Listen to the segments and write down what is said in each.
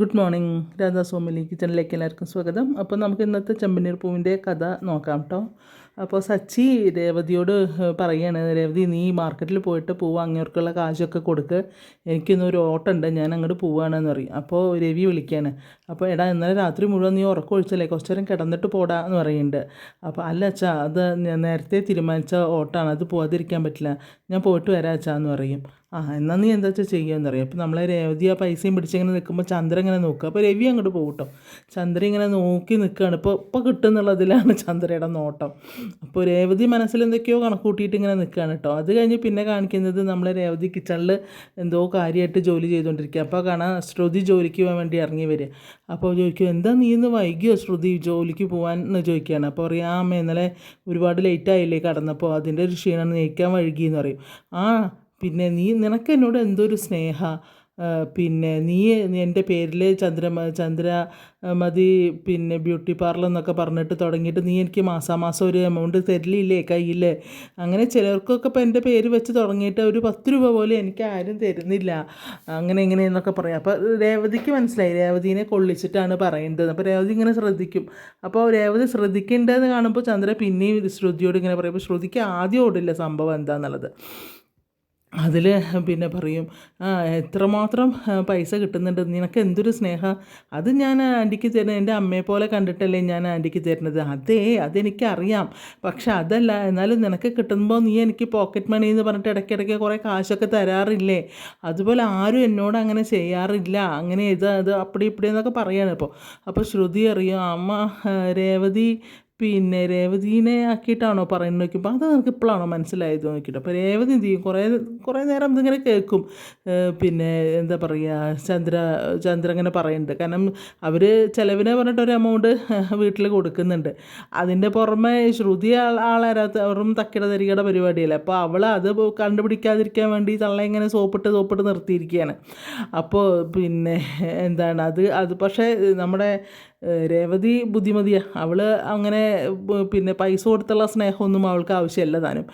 Good morning Radha കിച്ചണിലേക്ക് എല്ലാവർക്കും സ്വാഗതം. അപ്പോൾ നമുക്ക് ഇന്നത്തെ ചെമ്പനീർ പൂവിന്റെ കഥ നോക്കാം കേട്ടോ. അപ്പോൾ സച്ചി രേവതിയോട് പറയുകയാണ് രേവതി നീ മാർക്കറ്റിൽ പോയിട്ട് പോവുക അങ്ങേർക്കുള്ള കാശൊക്കെ കൊടുക്ക്. എനിക്കിന്നൊരു ഓട്ടമുണ്ട് ഞാൻ അങ്ങോട്ട് പോവുകയാണെന്ന് പറയും. അപ്പോൾ രവി വിളിക്കുകയാണ് അപ്പോൾ എടാ ഇന്നലെ രാത്രി മുഴുവൻ നീ ഉറക്കം കുറച്ച് നേരം കിടന്നിട്ട് പോടാ എന്ന് പറയുന്നുണ്ട് അപ്പോൾ അല്ല അച്ഛാ അത് ഞാൻ നേരത്തെ തീരുമാനിച്ച ഓട്ടമാണ് അത് പോകാതിരിക്കാൻ പറ്റില്ല. ഞാൻ പോയിട്ട് വരാം അച്ഛാ എന്ന് പറയും. ആ എന്നാൽ നീ എന്താ വെച്ചാൽ ചെയ്യുമെന്ന് അറിയാം അപ്പോൾ നമ്മളെ രേവതി ആ പൈസയും പിടിച്ചിങ്ങനെ നിൽക്കുമ്പോൾ ചന്ദ്ര ഇങ്ങനെ നോക്കുക. അപ്പോൾ രവി അങ്ങോട്ട് പോകും കേട്ടോ ചന്ദ്ര ഇങ്ങനെ നോക്കി നിൽക്കുകയാണ് ഇപ്പോൾ ഇപ്പോൾ കിട്ടുന്നുള്ളതിലാണ് ചന്ദ്രയുടെ നോട്ടം. അപ്പോൾ രേവതി മനസ്സിൽ എന്തൊക്കെയോ കണക്ക് കൂട്ടിയിട്ട് ഇങ്ങനെ നിൽക്കുകയാണ് കേട്ടോ അത് കഴിഞ്ഞ് പിന്നെ കാണിക്കുന്നത് നമ്മളെ രേവതി കിച്ചണിൽ എന്തോ കാര്യമായിട്ട് ജോലി ചെയ്തുകൊണ്ടിരിക്കുക അപ്പോൾ കാണാൻ ശ്രുതി ജോലിക്ക് പോകാൻ വേണ്ടി ഇറങ്ങി വരിക. അപ്പോൾ ചോദിക്കും എന്താ നീ ഇന്ന് വൈകിയോ ശ്രുതി ജോലിക്ക് പോകാൻ എന്ന് ചോദിക്കുകയാണ്. അപ്പോൾ പറയാം ആ അമ്മ ഇന്നലെ ഒരുപാട് ലേറ്റ് ആയില്ലേ കടന്നപ്പോൾ അതിന്റെ ഒരു ക്ഷീണം നീക്കാൻ വഴുകിയെന്ന് പറയും. ആ പിന്നെ നീ നിനക്ക് എന്നോട് എന്തോ ഒരു സ്നേഹ? പിന്നെ നീ എന്റെ പേരിൽ ചന്ദ്ര ചന്ദ്ര മതി പിന്നെ ബ്യൂട്ടി പാർലർ എന്നൊക്കെ പറഞ്ഞിട്ട് തുടങ്ങിയിട്ട് നീ എനിക്ക് മാസാമാസം ഒരു എമൗണ്ട് തരില്ലേ കയ്യിൽ അങ്ങനെ ചിലർക്കൊക്കെ ഇപ്പോൾ എന്റെ പേര് വെച്ച് തുടങ്ങിയിട്ട് ഒരു പത്ത് രൂപ പോലും എനിക്ക് ആരും തരുന്നില്ല. അങ്ങനെ ഇങ്ങനെ എന്നൊക്കെ പറയാം. അപ്പോൾ രേവതിക്ക് മനസ്സിലായി. രേവതിനെ കൊള്ളിച്ചിട്ടാണ് പറയുന്നത്. അപ്പോൾ രേവതി ഇങ്ങനെ ശ്രദ്ധിക്കും. അപ്പോൾ രേവതി ശ്രദ്ധിക്കേണ്ടതെന്ന് കാണുമ്പോൾ ചന്ദ്ര പിന്നെയും ശ്രുതിയോട് ഇങ്ങനെ പറയും. അപ്പോൾ ശ്രുതിക്ക് ആദ്യം ഓടില്ല സംഭവം എന്താണെന്നുള്ളത് അതിൽ പിന്നെ പറയും എത്രമാത്രം പൈസ കിട്ടുന്നുണ്ട്? നിനക്ക് എന്തൊരു സ്നേഹം? അത് ഞാൻ ആന്റിക്ക് തരുന്നത് എന്റെ അമ്മയെ പോലെ കണ്ടിട്ടല്ലേ ഞാൻ ആന്റിക്ക് തരുന്നത്? അതേ അതെനിക്കറിയാം. പക്ഷെ അതല്ല എന്നാലും നിനക്ക് കിട്ടുമ്പോൾ നീ എനിക്ക് പോക്കറ്റ് മണി എന്ന് പറഞ്ഞിട്ട് ഇടയ്ക്കിടയ്ക്ക് കുറേ കാശൊക്കെ തരാറില്ലേ? അതുപോലെ ആരും എന്നോട് അങ്ങനെ ചെയ്യാറില്ല. അങ്ങനെ ഇത് അത് അപ്പടി ഇപ്പടി എന്നൊക്കെ പറയാണ് ഇപ്പോൾ അപ്പോൾ ശ്രുതി അറിയാം അമ്മ രേവതി പിന്നെ രേവതീനെ ആക്കിയിട്ടാണോ പറയുന്നത് നോക്കിയപ്പോൾ അത് നമുക്ക് ഇപ്പോഴാണോ മനസ്സിലായത് നോക്കിയിട്ട്. അപ്പോൾ രേവതി എന്ത് ചെയ്യും? കുറേ കുറേ നേരം ഇതിങ്ങനെ കേൾക്കും. പിന്നെ എന്താ പറയുക ചന്ദ്ര ചന്ദ്ര ഇങ്ങനെ പറയുന്നുണ്ട്. കാരണം അവർ ചിലവിനെ പറഞ്ഞിട്ട് ഒരു എമൗണ്ട് വീട്ടിൽ കൊടുക്കുന്നുണ്ട്. അതിന്റെ പുറമെ ശ്രുതി ആൾ ആളാരാത്ത വെറും തക്കിട തരികയുടെ പരിപാടിയല്ലേ. അപ്പോൾ അവൾ അത് കണ്ടുപിടിക്കാതിരിക്കാൻ വേണ്ടി തള്ള ഇങ്ങനെ സോപ്പിട്ട് സോപ്പിട്ട് നിർത്തിയിരിക്കുകയാണ്. അപ്പോൾ പിന്നെ എന്താണ്? അത് അത് പക്ഷേ നമ്മുടെ രേവതി ബുദ്ധിമതിയാണ് അവൾ അങ്ങനെ പിന്നെ പൈസ കൊടുത്തുള്ള സ്നേഹമൊന്നും അവൾക്ക് ആവശ്യമല്ല താനും.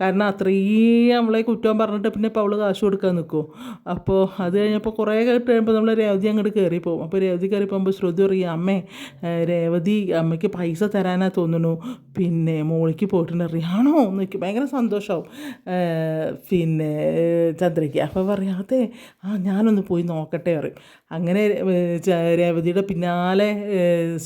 കാരണം അത്രയും അവളെ കുറ്റം പറഞ്ഞിട്ട് പിന്നെ ഇപ്പോൾ അവൾ കാശ് കൊടുക്കാൻ നിൽക്കും. അപ്പോൾ അത് കഴിഞ്ഞപ്പോൾ കുറേ കേട്ട് കഴിയുമ്പോൾ നമ്മൾ രേവതി അങ്ങോട്ട് കയറി പോകും. അപ്പോൾ രേവതി കയറി പോകുമ്പോൾ ശ്രുതി പറയും അമ്മേ രേവതി അമ്മയ്ക്ക് പൈസ തരാനാ തോന്നുന്നു. പിന്നെ മോളിക്ക് പോയിട്ടുണ്ട്. അറിയാണോ എന്ന് ഭയങ്കര സന്തോഷമാവും പിന്നെ ചന്ദ്രയ്ക്ക്. അപ്പോൾ പറയാം അതെ ആ ഞാനൊന്ന് പോയി നോക്കട്ടെ പറയും. അങ്ങനെ രേവതിയുടെ പിന്നാലെ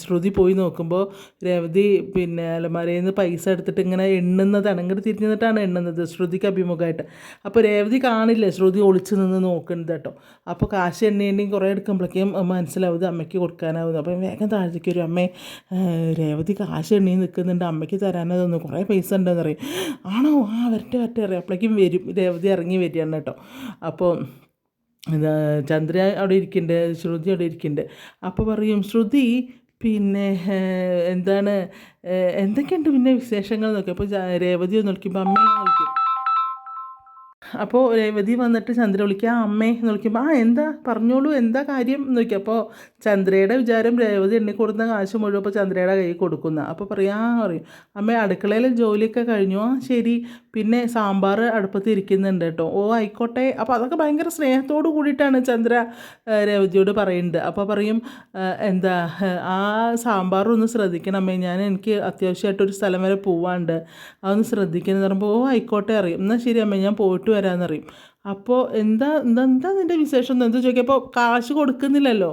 ശ്രുതി പോയി നോക്കുമ്പോൾ രേവതി പിന്നെ അലമാരയിൽ നിന്ന് പൈസ എടുത്തിട്ട് ഇങ്ങനെ എണ്ണുന്നതാണ് അങ്ങോട്ട് തിരിഞ്ഞു നിന്നിട്ടാണ് എണ്ണുന്നത് ശ്രുതിക്ക് അഭിമുഖമായിട്ട് അപ്പോൾ രേവതി കാണില്ല? ശ്രുതി ഒളിച്ച് നിന്ന് നോക്കുന്നത് കേട്ടോ. അപ്പോൾ കാശ് എണ്ണേണ്ടി കുറേ എടുക്കുമ്പോഴേക്കും മനസ്സിലാവും അമ്മയ്ക്ക് കൊടുക്കാനാവുന്നു അപ്പം വേഗം താഴത്തേക്ക് ഒരു അമ്മേ രേവതി കാശ് എണ്ണി നിൽക്കുന്നുണ്ട് അമ്മയ്ക്ക് തരാനതൊന്നും കുറേ പൈസ ഉണ്ടെന്ന് ആണോ? ആ വരട്ടെ വരട്ടെ അറിയാം. അപ്പോഴേക്കും വരും. രേവതി ഇറങ്ങി വരികയാണ് കേട്ടോ. അപ്പോൾ ചന്ദ്ര അവിടെ ഇരിക്കുന്നുണ്ട് ശ്രുതി അവിടെ ഇരിക്കുന്നുണ്ട് അപ്പോൾ പറയും ശ്രുതി പിന്നെ എന്താണ് എന്തൊക്കെയുണ്ട് പിന്നെ വിശേഷങ്ങൾ? നോക്കി അപ്പോൾ രേവതി നോക്കിയപ്പോൾ അമ്മയെ വിളിക്കും. അപ്പോൾ രേവതി വന്നിട്ട് ചന്ദ്ര വിളിക്കുക അമ്മേ എന്ന് വിളിക്കുമ്പോൾ ആ എന്താ? പറഞ്ഞോളൂ എന്താ കാര്യം? എന്ന് നോക്കി അപ്പോൾ ചന്ദ്രയുടെ വിചാരം രേവതി എണ്ണി കൊടുക്കുന്ന കാശ് മുഴുവൻ അപ്പോൾ ചന്ദ്രയുടെ കയ്യിൽ കൊടുക്കുന്ന. അപ്പോൾ പറയാ പറയും. അമ്മ അടുക്കളയിൽ ജോലിയൊക്കെ കഴിഞ്ഞു. ആ ശരി. പിന്നെ സാമ്പാർ അടുപ്പത്ത് ഇരിക്കുന്നുണ്ട് കേട്ടോ. ഓ ആയിക്കോട്ടെ. അപ്പോൾ അതൊക്കെ ഭയങ്കര സ്നേഹത്തോട് കൂടിയിട്ടാണ് ചന്ദ്ര രേവതിയോട് പറയുന്നത് അപ്പോൾ പറയും എന്താ ആ സാമ്പാർ ഒന്ന് ശ്രദ്ധിക്കണം അമ്മേ. ഞാൻ എനിക്ക് അത്യാവശ്യമായിട്ടൊരു സ്ഥലം വരെ പോവാണ്ട്. അതൊന്ന് ശ്രദ്ധിക്കുന്നത് പറയുമ്പോൾ ഓ ആയിക്കോട്ടെ അറിയും എന്നാൽ ശരി അമ്മേ ഞാൻ പോയിട്ട് വരാമെന്നറിയും അപ്പോൾ എന്താ എന്താ എന്താ നിന്റെ വിശേഷം? എന്താ ചോദിക്കുക കാശ് കൊടുക്കുന്നില്ലല്ലോ.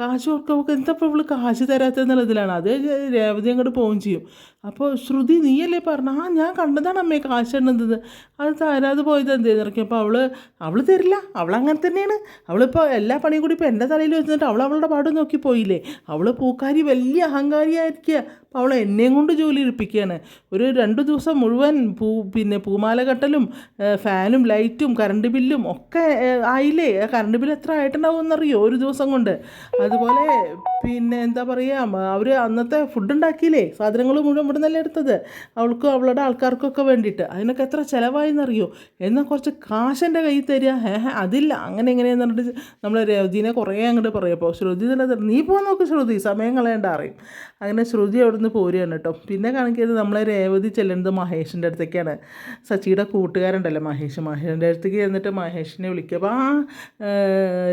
കാശ് കൊടുക്കുമ്പോൾ എന്താ ഇപ്പോൾ ഇവൾ കാശ് തരാത്തതെന്നുള്ളതിലാണ് അത് രേവതി അങ്ങോട്ട് പോവുകയും ചെയ്യും. അപ്പോൾ ശ്രുതി നീയല്ലേ പറഞ്ഞു? ആ ഞാൻ കണ്ടതാണ് അമ്മയെ കാശ് എണ്ണുന്നത് അത് തരാതെ പോയത് എന്തേന്ന് ഇറക്കി അപ്പോൾ അവൾ അവൾ തരില്ല. അവൾ അങ്ങനെ തന്നെയാണ്. അവളിപ്പോൾ എല്ലാ പണിയും കൂടി ഇപ്പോൾ എന്റെ തലയിൽ വെച്ചിട്ട് അവൾ അവളുടെ പാട് നോക്കി പോയില്ലേ? അവൾ പൂക്കാരി വലിയ അഹങ്കാരിയായിരിക്കുക. അപ്പോൾ അവൾ എന്നെയും കൊണ്ട് ജോലി എടുപ്പിക്കുകയാണ് ഒരു രണ്ട് ദിവസം മുഴുവൻ പൂ പിന്നെ പൂമാല കെട്ടലും ഫാനും ലൈറ്റും കറണ്ട് ബില്ലും ഒക്കെ ആയില്ലേ? കറണ്ട് ബില്ല് എത്ര ആയിട്ടുണ്ടാവും എന്നറിയോ ഒരു ദിവസം കൊണ്ട്? അതുപോലെ പിന്നെ എന്താ പറയുക അവർ അന്നത്തെ ഫുഡ് ഉണ്ടാക്കിയില്ലേ? സാധനങ്ങൾ മുഴുവൻ ഇവിടെ നിന്നല്ലേ എടുത്തത്? അവൾക്കും അവളുടെ ആൾക്കാർക്കൊക്കെ വേണ്ടിയിട്ട്. അതിനൊക്കെ എത്ര ചിലവായി എന്നറിയോ എന്നാൽ കുറച്ച് കാശന്റെ കയ്യിൽ തരിക. ഏഹ് അതില്ല. അങ്ങനെ എങ്ങനെയാന്ന് പറഞ്ഞിട്ട് നമ്മൾ രവതിനെ കുറേ അങ്ങോട്ട് പറയും. അപ്പോൾ ശ്രുതി തന്നെ നീ പോകാൻ നോക്ക് ശ്രുതി സമയം കളയേണ്ട അറിയും അങ്ങനെ ശ്രുതി അവിടെ നിന്ന് പോരുകയാണ് കേട്ടോ. പിന്നെ കാണിക്കുന്നത് നമ്മളെ രേവതി ചെല്ലുന്നത് മഹേഷിന്റെ അടുത്തേക്കാണ്. സച്ചിയുടെ കൂട്ടുകാരുണ്ടല്ലോ മഹേഷ്. മഹേഷിന്റെ അടുത്തേക്ക് എന്നിട്ട് മഹേഷിനെ വിളിക്കുക. അപ്പോൾ ആ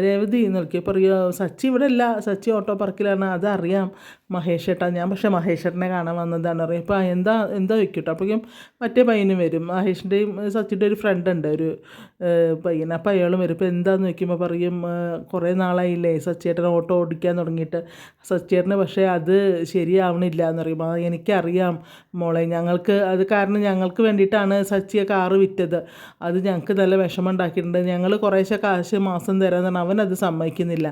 രേവതി എന്ന് വിളിക്കുക. പറയുക സച്ചി ഇവിടെ അല്ല സച്ചി ഓട്ടോ പാർക്കിലാണ്. അതറിയാം. മഹേഷ് ഏട്ടാ ഞാൻ പക്ഷേ മഹേഷ് ഏട്ടനെ കാണാൻ വന്നതാണ്. അറിയാം. അപ്പോൾ എന്താ എന്താ വെക്കട്ടോ? അപ്പോഴേക്കും മറ്റേ പയ്യനും വരും. മഹേഷിന്റെയും സച്ചിന്റെ ഒരു ഫ്രണ്ട് ഉണ്ട്. ഒരു പയ്യൻ. അപ്പോൾ അയാളും വരും. ഇപ്പോൾ എന്താന്ന് വെക്കുമ്പോൾ പറയും കുറേ നാളായില്ലേ സച്ചിയേട്ടൻ ഓട്ടോ ഓടിക്കാൻ തുടങ്ങിയിട്ട്. സച്ചിയേട്ടന് പക്ഷേ അത് ശരിയാവണില്ല എന്ന് പറയുമ്പോൾ എനിക്കറിയാം മോളെ. ഞങ്ങൾക്ക് അത് കാരണം ഞങ്ങൾക്ക് വേണ്ടിയിട്ടാണ് സച്ചിയെ കാറ് വിറ്റത്. അത് ഞങ്ങൾക്ക് നല്ല വിഷമം ഉണ്ടാക്കിയിട്ടുണ്ട്. ഞങ്ങൾ കുറേശ്ശെ കാശ് മാസം തരാമെന്ന് പറഞ്ഞാൽ അവനത് സമ്മതിക്കുന്നില്ല.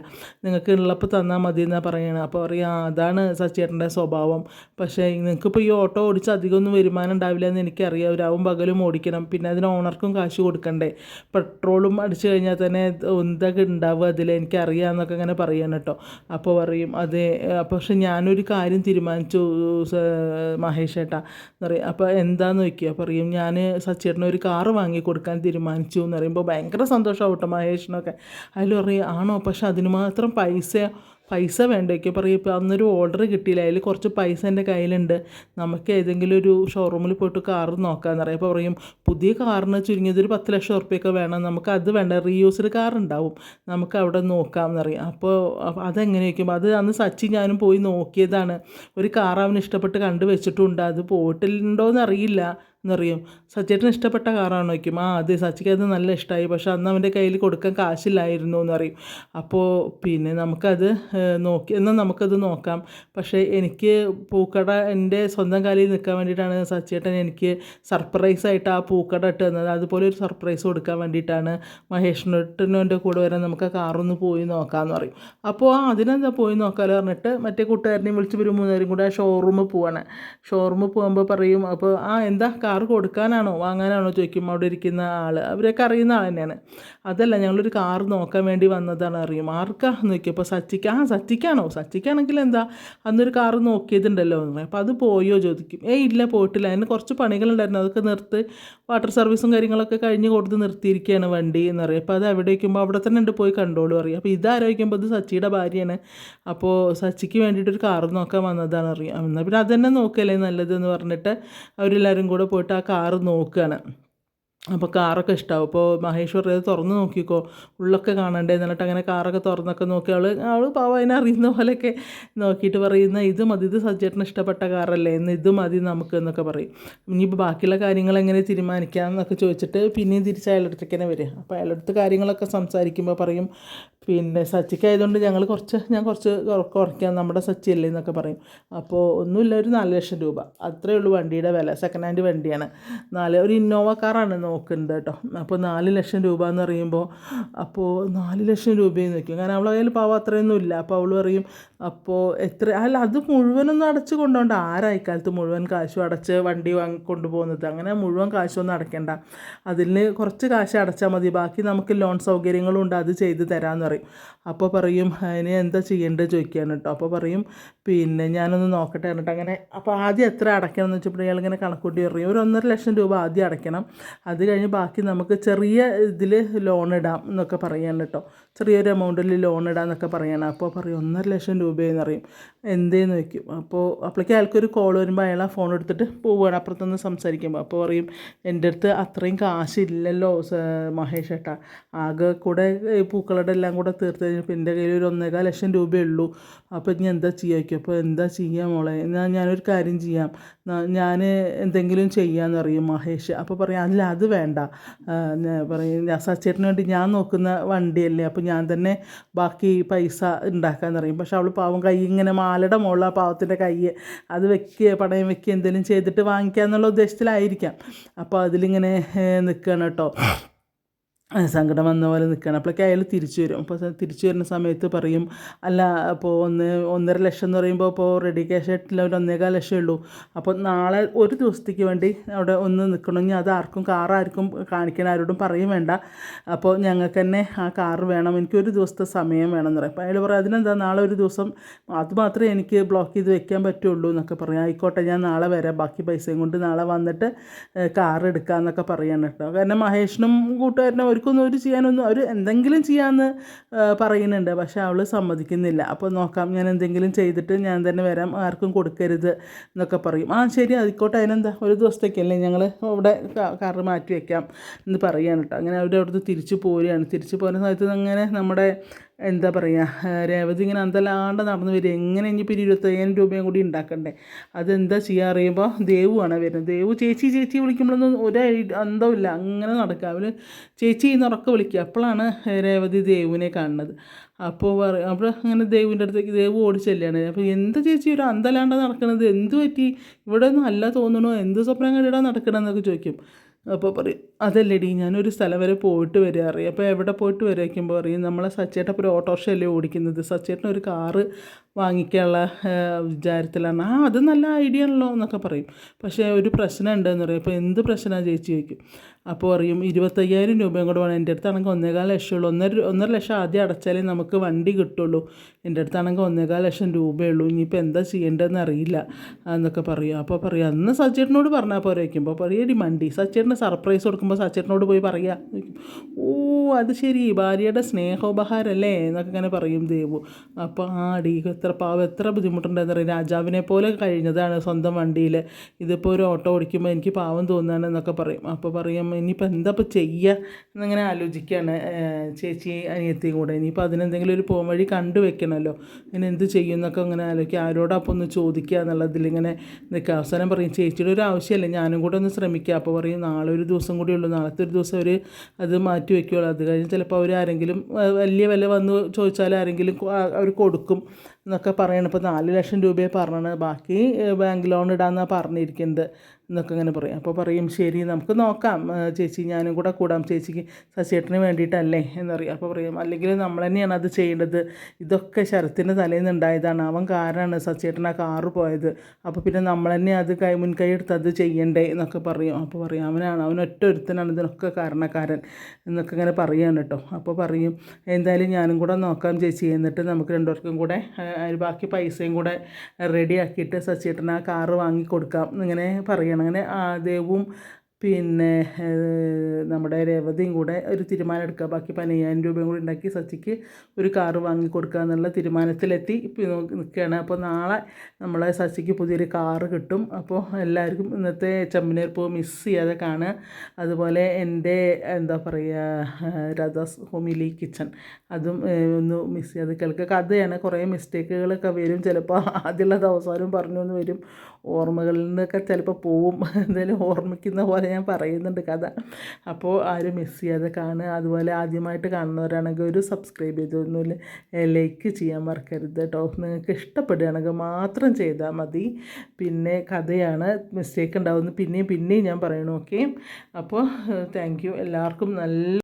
നിങ്ങൾക്ക് ഉള്ളപ്പോൾ തന്നാൽ മതി എന്നാണ് പറയണത് അപ്പോൾ പറയാം അതാണ് സച്ചിയേട്ടന്റെ സ്വഭാവം. പക്ഷേ നിങ്ങൾക്കിപ്പോൾ ഈ ഓട്ടോ ഓടിച്ച് അധികമൊന്നും വരുമാനം ഉണ്ടാവില്ല എന്ന് എനിക്കറിയാം. രാവും പകലും ഓടിക്കണം. പിന്നെ അതിന് ഓണർക്കും കാശ് കൊടുക്കണ്ടേ? പെട്രോളും അടിച്ചു കഴിഞ്ഞാൽ തന്നെ എന്തൊക്കെ ഉണ്ടാവുക അതിൽ എനിക്കറിയാമെന്നൊക്കെ ഇങ്ങനെ പറയാൻ കേട്ടോ. അപ്പോൾ പറയും അതെ പക്ഷേ ഞാനൊരു കാര്യം തീരുമാനിച്ചു മഹേഷ് ഏട്ടാ. എന്ന് പറയും അപ്പോൾ എന്താന്ന് ചോദിക്കുക പറയും ഞാൻ സച്ചേട്ടന് ഒരു കാറ് വാങ്ങി കൊടുക്കാൻ തീരുമാനിച്ചു. എന്ന് പറയുമ്പോൾ ഭയങ്കര സന്തോഷമാവും കേട്ടോ മഹേഷിനൊക്കെ. അതിൽ പറയും ആണോ? പക്ഷെ അതിന് മാത്രം പൈസ പൈസ വേണ്ടേക്ക് പറയും. ഇപ്പോൾ അന്നൊരു ഓർഡർ കിട്ടിയില്ല. അതിൽ കുറച്ച് പൈസ എന്റെ കയ്യിലുണ്ട്. നമുക്ക് ഏതെങ്കിലും ഒരു ഷോറൂമിൽ പോയിട്ട് കാർ നോക്കാമെന്ന് പറയും. അപ്പോൾ പറയും പുതിയ കാറിന് ചുരുങ്ങിയത് ഒരു പത്ത് ലക്ഷം ഉറുപ്പ്യൊക്കെ വേണം. നമുക്ക് അത് വേണ്ട. റീയൂസ്ഡ് കാർ ഉണ്ടാവും. നമുക്ക് അവിടെ നോക്കാമെന്ന് പറയും. അപ്പോൾ അപ്പ- അതെങ്ങനെ വയ്ക്കും അത് അന്ന് സച്ചി ഞാനും പോയി നോക്കിയതാണ്. ഒരു കാർ അവന് ഇഷ്ടപ്പെട്ട് കണ്ടു വെച്ചിട്ടുണ്ട് അത് പോയിട്ടുണ്ടോയെന്ന് അറിയില്ല. എന്നറിയും. സച്ചേട്ടന് ഇഷ്ടപ്പെട്ട കാറാണ് നോക്കും ആ അതെ സച്ചിക്ക് അത് നല്ല ഇഷ്ടമായി പക്ഷേ അന്ന് അവന്റെ കയ്യിൽ കൊടുക്കാൻ കാശില്ലായിരുന്നു എന്നറിയും. അപ്പോൾ പിന്നെ നമുക്കത് നോക്കി എന്നാൽ നമുക്കത് നോക്കാം. പക്ഷേ എനിക്ക് പൂക്കട എന്റെ സ്വന്തം കാലിൽ നിൽക്കാൻ വേണ്ടിയിട്ടാണ് സച്ചേട്ടൻ എനിക്ക് സർപ്രൈസ് ആയിട്ട് ആ പൂക്കട ഇട്ട് തന്നത്. അതുപോലെ ഒരു സർപ്രൈസ് കൊടുക്കാൻ വേണ്ടിയിട്ടാണ് മഹേഷിനോട്ടിന്റെ കൂടെ വരാൻ നമുക്ക് ആ കാറൊന്ന് പോയി നോക്കാമെന്ന് പറയും. അപ്പോൾ ആ അതിനെന്താ പോയി നോക്കാമെന്ന് പറഞ്ഞിട്ട് മറ്റേ കൂട്ടുകാരനെയും വിളിച്ച് ഒരു മൂന്നുപേരും കൂടെ ആ ഷോറൂമിൽ പോവാണ്. ഷോറൂമിൽ പോകുമ്പോൾ പറയും അപ്പോൾ ആ എന്താ കാറ് കൊടുക്കാനാണോ വാങ്ങാനാണോ ചോദിക്കും അവിടെ ഇരിക്കുന്ന ആൾ അവരൊക്കെ അറിയുന്ന ആൾ തന്നെയാണ്. അതല്ല ഞങ്ങളൊരു കാർ നോക്കാൻ വേണ്ടി വന്നതാണ് അറിയും. ആർക്കാ? നോക്കിയപ്പോൾ സച്ചിക്ക് ആ സച്ചിക്കാണോ? സച്ചിക്കാണെങ്കിൽ എന്താ? അന്നൊരു കാർ നോക്കിയതുണ്ടല്ലോ. എന്ന് അപ്പോൾ അത് പോയോ? ചോദിക്കും. ഏയ് ഇല്ല പോയിട്ടില്ല. അതിന് കുറച്ച് പണികളുണ്ടായിരുന്നു. അതൊക്കെ നിർത്ത് വാട്ടർ സർവീസും കാര്യങ്ങളൊക്കെ കഴിഞ്ഞ് കൊടുത്ത് നിർത്തിയിരിക്കുകയാണ് വണ്ടി എന്ന് പറയും. അപ്പോൾ അത് അവിടെ വയ്ക്കുമ്പോൾ അവിടെ തന്നെ ഉണ്ട് പോയി കണ്ടോളൂ അറിയാം അപ്പോൾ ഇതാരോഗ്യമ്പോൾ ഇത് സച്ചിയുടെ ഭാര്യയാണ്. അപ്പോൾ സച്ചിക്ക് വേണ്ടിയിട്ട് ഒരു കാറ് നോക്കാൻ വന്നതാണ് അറിയാം. എന്നാൽ പിന്നെ അതന്നെ നോക്കിയല്ലേ നല്ലതെന്ന് പറഞ്ഞിട്ട് അവരെല്ലാവരും കൂടെ പോയിട്ട് ആ കാറ് നോക്കുകയാണ് അപ്പോൾ കാറൊക്കെ ഇഷ്ടമാവും അപ്പോൾ മഹേഷ് പറഞ്ഞത് തുറന്ന് നോക്കിക്കോ. ഉള്ളൊക്കെ കാണണ്ടേ എന്നിട്ട് അങ്ങനെ കാറൊക്കെ തുറന്നൊക്കെ നോക്കി. അവൾ അവൾ പാവം അതിനെ അറിയുന്ന പോലെയൊക്കെ നോക്കിയിട്ട് പറയുന്ന ഇത് മതി ഇത് സജ്ജേട്ടന് ഇഷ്ടപ്പെട്ട കാറല്ലേ എന്ന് ഇത് മതി നമുക്ക് എന്നൊക്കെ പറയും. ഇനിയിപ്പോൾ ബാക്കിയുള്ള കാര്യങ്ങൾ എങ്ങനെ തീരുമാനിക്കാം എന്നൊക്കെ ചോദിച്ചിട്ട് പിന്നെയും തിരിച്ച് അയാളടുത്തേക്ക് തന്നെ വരിക. അപ്പോൾ അയാളടുത്ത് കാര്യങ്ങളൊക്കെ സംസാരിക്കുമ്പോൾ പറയും പിന്നെ സച്ചിക്കായതുകൊണ്ട് ഞങ്ങൾ കുറച്ച് ഞാൻ കുറച്ച് കുറ- കുറയ്ക്കാം നമ്മുടെ സച്ചി അല്ലേ എന്നൊക്കെ പറയും. അപ്പോൾ ഒന്നുമില്ല ഒരു നാല് ലക്ഷം രൂപ. അത്രയേ ഉള്ളൂ വണ്ടിയുടെ വില. സെക്കൻഡ് ഹാൻഡ് വണ്ടിയാണ്. നാല് ഒരു ഇന്നോവ കാറാണ് നോക്കുന്നത് കേട്ടോ. അപ്പോൾ നാല് ലക്ഷം രൂപ എന്ന് പറയുമ്പോൾ അപ്പോൾ നാല് ലക്ഷം രൂപയെന്ന് വയ്ക്കും കാരണം അവളെ കയ്യിൽ പാവം അത്രയൊന്നും ഇല്ല. അപ്പോൾ അവൾ പറയും അപ്പോൾ എത്ര അല്ല അത് മുഴുവനൊന്നും അടച്ച് കൊണ്ടുപോകണ്ട ആരായിക്കാലത്ത് മുഴുവൻ കാശും അടച്ച് വണ്ടി വാങ്ങി കൊണ്ടുപോകുന്നത്? അങ്ങനെ മുഴുവൻ കാശൊന്നും അടയ്ക്കേണ്ട. അതിൽ കുറച്ച് കാശ് അടച്ചാൽ മതി. ബാക്കി നമുക്ക് ലോൺ സൗകര്യങ്ങളും ഉണ്ട്. അത് ചെയ്ത് തരാമെന്ന് പറയും. അപ്പോൾ പറയും അതിന് എന്താ ചെയ്യേണ്ടത്? ചോദിക്കുകയാണ് കേട്ടോ അപ്പോൾ പറയും പിന്നെ ഞാനൊന്ന് നോക്കട്ടെ എന്നിട്ട് അങ്ങനെ അപ്പോൾ ആദ്യം എത്ര അടയ്ക്കണം എന്ന് വെച്ചപ്പോൾ ഇയാൾ ഇങ്ങനെ കണക്കൂട്ടി പറയും. ഒരു ഒന്നര ലക്ഷം രൂപ ആദ്യം അടയ്ക്കണം. അത് കഴിഞ്ഞ് ബാക്കി നമുക്ക് ചെറിയ ഇതിൽ ലോൺ ഇടാം എന്നൊക്കെ പറയാൻ കേട്ടോ ചെറിയൊരു എമൗണ്ടിൽ ലോൺ ഇടാം എന്നൊക്കെ പറയണം. അപ്പോൾ പറയും ഒന്നര ലക്ഷം രൂപയെന്ന് പറയും. എന്തേന്ന് വയ്ക്കും അപ്പോൾ അപ്പോഴേക്കും അയാൾക്കൊരു കോൾ വരുമ്പോൾ അയാൾ ആ ഫോൺ എടുത്തിട്ട് പോവുകയാണ് അപ്പുറത്തുനിന്ന് സംസാരിക്കുമ്പോൾ അപ്പോൾ പറയും എന്റെ അടുത്ത് അത്രയും കാശില്ലല്ലോ മഹേഷ് ഏട്ടാ. ആകെ കൂടെ പൂക്കളുടെ എല്ലാം കൂടെ തീർത്ത് കഴിഞ്ഞപ്പോൾ എന്റെ കയ്യിൽ ഒരു ഒന്നേകാൽ ലക്ഷം രൂപയേ ഉള്ളൂ. അപ്പോൾ ഇനി എന്താ ചെയ്യാക്കും അപ്പോൾ എന്താ ചെയ്യാം മോളെ? എന്നാൽ ഞാനൊരു കാര്യം ചെയ്യാം. ഞാൻ എന്തെങ്കിലും ചെയ്യാമെന്ന് പറയും മഹേഷ്. അപ്പോൾ പറയും അല്ല അത് വേണ്ട. പറയും സച്ചേട്ടന് വേണ്ടി ഞാൻ നോക്കുന്ന വണ്ടിയല്ലേ? അപ്പോൾ ഞാൻ തന്നെ ബാക്കി പൈസ ഉണ്ടാക്കാൻ പറയും. പക്ഷെ അവൾ പാവം കൈ ഇങ്ങനെ മാലയുടെ മുകളിൽ ആ പാവത്തിന്റെ കൈ അത് വെക്കുക പണയം വെക്കുക എന്തെങ്കിലും ചെയ്തിട്ട് വാങ്ങിക്കുക എന്നുള്ള ഉദ്ദേശത്തിലായിരിക്കാം. അപ്പോൾ അതിലിങ്ങനെ നിൽക്കുകയാണ് കേട്ടോ. സങ്കടം വന്ന പോലെ നിൽക്കുകയാണ് അപ്പോഴേക്കും അയാൾ തിരിച്ചു വരും. അപ്പോൾ തിരിച്ചു വരുന്ന സമയത്ത് പറയും അല്ല അപ്പോൾ ഒന്ന് ഒന്നര ലക്ഷം എന്ന് പറയുമ്പോൾ ഇപ്പോൾ റെഡി ക്യാഷ് ആയിട്ടില്ല ഒരു ഒന്നേകാൽ ലക്ഷം ഉള്ളൂ. അപ്പോൾ നാളെ ഒരു ദിവസത്തേക്ക് വേണ്ടി അവിടെ ഒന്ന് നിൽക്കണമെങ്കിൽ അത് ആർക്കും കാർ ആർക്കും കാണിക്കാൻ ആരോടും പറയും വേണ്ട. അപ്പോൾ ഞങ്ങൾക്ക് തന്നെ ആ കാർ വേണം. എനിക്ക് ഒരു ദിവസത്തെ സമയം വേണം. എന്ന് പറയും. അപ്പോൾ അയാൾ പറയും അതിനെന്താ? നാളെ ഒരു ദിവസം അത് മാത്രമേ എനിക്ക് ബ്ലോക്ക് ചെയ്ത് വെക്കാൻ പറ്റുള്ളൂ എന്നൊക്കെ പറയും. ആയിക്കോട്ടെ ഞാൻ നാളെ വരാം. ബാക്കി പൈസയും കൊണ്ട് നാളെ വന്നിട്ട് കാർ എടുക്കാമെന്നൊക്കെ പറയാണ് കേട്ടോ. കാരണം മഹേഷിനും കൂട്ടുകാരനും ഒരു അവർക്കൊന്നും ഒരു ചെയ്യാനൊന്നും അവർ എന്തെങ്കിലും ചെയ്യാമെന്ന് പറയുന്നുണ്ട്. പക്ഷേ അവൾ സമ്മതിക്കുന്നില്ല. അപ്പോൾ നോക്കാം ഞാൻ എന്തെങ്കിലും ചെയ്തിട്ട് ഞാൻ തന്നെ വരാം ആർക്കും കൊടുക്കരുത് എന്നൊക്കെ പറയും. ആ ശരി ആയിക്കോട്ടെ അതിനെന്താ? ഒരു ദിവസത്തേക്കല്ലേ ഞങ്ങൾ അവിടെ കാറ് മാറ്റി വയ്ക്കാം എന്ന് പറയുകയാണ് കേട്ടോ. അങ്ങനെ അവർ അവിടുന്ന് തിരിച്ചു പോരുകയാണ്. തിരിച്ചു പോകുന്ന സമയത്ത് അങ്ങനെ നമ്മുടെ എന്താ പറയുക രേവതി ഇങ്ങനെ അന്തല്ലാണ്ട് നടന്നു വരും എങ്ങനെ ഇനിയിപ്പോൾ ഒരു ഇരുപത്തയ്യായിരം രൂപയും കൂടി ഉണ്ടാക്കണ്ടേ? അതെന്താ ചെയ്യുക അറിയുമ്പോൾ ദേവുവാണ് വരുന്നത്. ദേവു ചേച്ചി ചേച്ചി വിളിക്കുമ്പോഴൊന്നും ഒരു അന്തമില്ല അങ്ങനെ നടക്കുക. അവർ ചേച്ചി എന്ന് ഉറക്കെ വിളിക്കുക. അപ്പോഴാണ് രേവതി ദേവുവിനെ കാണുന്നത്. അപ്പോൾ പറയും അപ്പോൾ അങ്ങനെ ദേവിന്റെ അടുത്തേക്ക് ദേവ് ഓടിച്ചെല്ലാണ് അപ്പോൾ എന്ത് ചേച്ചി ഒരു അന്തല്ലാണ്ട് നടക്കുന്നത് എന്ത് പറ്റി? ഇവിടെ ഒന്നും അല്ല തോന്നണോ? എന്ത് സ്വപ്നം കണ്ടിടാൻ നടക്കണമെന്നൊക്കെ ചോദിക്കും. അപ്പോൾ പറയും അതല്ലേടി ഞാനൊരു സ്ഥലം വരെ പോയിട്ട് വരിക അറിയാം. അപ്പോൾ എവിടെ പോയിട്ട് വരിക വയ്ക്കുമ്പോൾ നമ്മളെ സച്ചേട്ടൻ ഇപ്പോൾ ഒരു ഓട്ടോറിക്ഷ അല്ലേ ഓടിക്കുന്നത്. സച്ചേട്ടൻ ഒരു കാറ് വാങ്ങിക്കാനുള്ള വിചാരത്തിലാണ്. ആ അത് നല്ല ഐഡിയ ആണല്ലോ എന്നൊക്കെ പറയും. പക്ഷേ ഒരു പ്രശ്നം ഉണ്ടെന്ന് പറയും. അപ്പോൾ എന്ത് പ്രശ്നമാണ് ചേച്ചി ചോദിക്കും. അപ്പോൾ അറിയും ഇരുപത്തയ്യായിരം രൂപയും കൂടെ വേണം. എന്റെ അടുത്താണെങ്കിൽ ഒന്നേകാൽ ലക്ഷം ഉള്ളൂ ഒന്നര ഒന്നര ലക്ഷം ആദ്യം അടച്ചാലേ നമുക്ക് വണ്ടി കിട്ടുള്ളൂ. എന്റെ അടുത്താണെങ്കിൽ ഒന്നേകാൽ ലക്ഷം രൂപയുള്ളൂ ഇനിയിപ്പോൾ എന്താ ചെയ്യേണ്ടതെന്ന് അറിയില്ല എന്നൊക്കെ പറയും. അപ്പോൾ പറയും അന്ന് സച്ചേട്ടനോട് പറഞ്ഞാൽ പോരെ വയ്ക്കുമ്പോൾ പറയടി മണ്ടി സച്ചേട്ടന് സർപ്രൈസ് കൊടുക്കുമ്പോൾ സച്ചേട്ടനോട് പോയി പറയുക ഓ അത് ശരി. ഭാര്യയുടെ സ്നേഹോപഹാരമല്ലേ എന്നൊക്കെ ഇങ്ങനെ പറയും ദേവു. അപ്പോൾ ആ ഡി എത്ര പാവം എത്ര ബുദ്ധിമുട്ടുണ്ടെന്ന് പറയും രാജാവിനെ പോലെ കഴിഞ്ഞതാണ് സ്വന്തം വണ്ടിയിൽ ഇതിപ്പോൾ ഒരു ഓട്ടോ ഓടിക്കുമ്പോൾ എനിക്ക് പാവം തോന്നുകയാണ് എന്നൊക്കെ പറയും. അപ്പോൾ പറയും ഇനിയിപ്പോൾ എന്താ ഇപ്പോൾ ചെയ്യുക എന്നിങ്ങനെ ആലോചിക്കുകയാണ് ചേച്ചി അനിയത്തിയും കൂടെ. ഇനിയിപ്പോൾ അതിനെന്തെങ്കിലും ഒരു പോം വഴി കണ്ടു വെക്കണമല്ലോ ഇനി എന്ത് ചെയ്യും എന്നൊക്കെ അങ്ങനെ ആലോചിക്കുക ആരോടാ അപ്പോൾ ഒന്ന് ചോദിക്കുക എന്നുള്ളതിൽ ഇങ്ങനെ നിൽക്കുക അവസാനം പറയും ചേച്ചിയുടെ ഒരു ആവശ്യമല്ലേ. ഞാനും കൂടെ ഒന്ന് ശ്രമിക്കുക അപ്പോൾ പറയും നാളെ ഒരു ദിവസം കൂടി ഉള്ളൂ. നാളത്തെ ഒരു ദിവസം അവർ അത് മാറ്റി വയ്ക്കുകയുള്ളൂ അത് കഴിഞ്ഞ് ചിലപ്പോൾ അവർ ആരെങ്കിലും വലിയ വില വന്ന് ചോദിച്ചാൽ ആരെങ്കിലും അവർ കൊടുക്കും എന്നൊക്കെ പറയണം. ഇപ്പോൾ നാല് ലക്ഷം രൂപയെ പറഞ്ഞത് ബാക്കി ബാങ്ക് ലോൺ ഇടാമെന്നാണ് പറഞ്ഞിരിക്കുന്നത് എന്നൊക്കെ ഇങ്ങനെ പറയും. അപ്പോൾ പറയും ശരി നമുക്ക് നോക്കാം. ചേച്ചി ഞാനും കൂടെ കൂടാം. ചേച്ചിക്ക് സസ്യേട്ടന് വേണ്ടിയിട്ടല്ലേ? എന്നറിയാം. അപ്പോൾ പറയും അല്ലെങ്കിൽ നമ്മൾ തന്നെയാണ് അത് ചെയ്യേണ്ടത്. ഇതൊക്കെ ശരത്തിന്റെ തലേന്ന് ഉണ്ടായതാണ്. അവൻ കാരണമാണ് സസ്യേട്ടൻ ആ കാറ് പോയത്. അപ്പോൾ പിന്നെ നമ്മൾ തന്നെ അത് കൈ മുൻകൈ എടുത്ത് അത് ചെയ്യണ്ടേ? എന്നൊക്കെ പറയും. അപ്പോൾ പറയും അവനാണ്. അവൻ ഒറ്റ ഒരുത്തനാണ്. ഇതിനൊക്കെ കാരണക്കാരൻ. എന്നൊക്കെ ഇങ്ങനെ പറയുകയാണ് കേട്ടോ. അപ്പോൾ പറയും എന്തായാലും ഞാനും കൂടെ നോക്കാം ചേച്ചി. എന്നിട്ട് നമുക്ക് രണ്ടുപേർക്കും കൂടെ ബാക്കി പൈസയും കൂടെ റെഡിയാക്കിയിട്ട് സസ്യേട്ടൻ ആ കാറ് വാങ്ങി കൊടുക്കാം. പറയണം. അങ്ങനെ ദേവും പിന്നെ നമ്മുടെ രേവതിയും കൂടെ ഒരു തീരുമാനം എടുക്കുക. ബാക്കി പതിനയ്യായിരം രൂപയും കൂടി ഉണ്ടാക്കി സച്ചിക്ക് ഒരു കാറ് വാങ്ങി കൊടുക്കുക എന്നുള്ള തീരുമാനത്തിലെത്തി. നിൽക്കുകയാണ്. അപ്പോൾ നാളെ നമ്മളെ സച്ചിക്ക് പുതിയൊരു കാറ് കിട്ടും. അപ്പോൾ എല്ലാവർക്കും ഇന്നത്തെ ചെമ്മനീർ പോ മിസ് ചെയ്യാതെ കാണുക. അതുപോലെ എന്റെ എന്താ പറയുക രഥാസ് ഹോമിലി കിച്ചൺ. അതും ഒന്ന് മിസ് ചെയ്യാതെ കേൾക്കുക. കഥയാണ്. കുറേ മിസ്റ്റേക്കുകളൊക്കെ വരും. ചിലപ്പോൾ ആദ്യമുള്ള അവസാനം പറഞ്ഞു എന്ന് വരും. ഓർമ്മകളിൽ നിന്നൊക്കെ ചിലപ്പോൾ പോവും. എന്തായാലും ഓർമ്മിക്കുന്ന പോലെ ഞാൻ പറയുന്നുണ്ട് കഥ. അപ്പോൾ ആരും മിസ് ചെയ്യാതെ കാണുക. അതുപോലെ ആദ്യമായിട്ട് കാണുന്നവരാണെങ്കിൽ ഒരു സബ്സ്ക്രൈബ് ചെയ്തൊന്നുമില്ല. ലൈക്ക് ചെയ്യാൻ മറക്കരുത് കേട്ടോ. നിങ്ങൾക്ക് ഇഷ്ടപ്പെടുകയാണെങ്കിൽ മാത്രം ചെയ്താൽ മതി. പിന്നെ കഥയാണ് മിസ്റ്റേക്ക് ഉണ്ടാവുന്നത്. പിന്നെയും പിന്നെയും ഞാൻ പറയണു ഓക്കെ അപ്പോൾ താങ്ക് എല്ലാവർക്കും നല്ല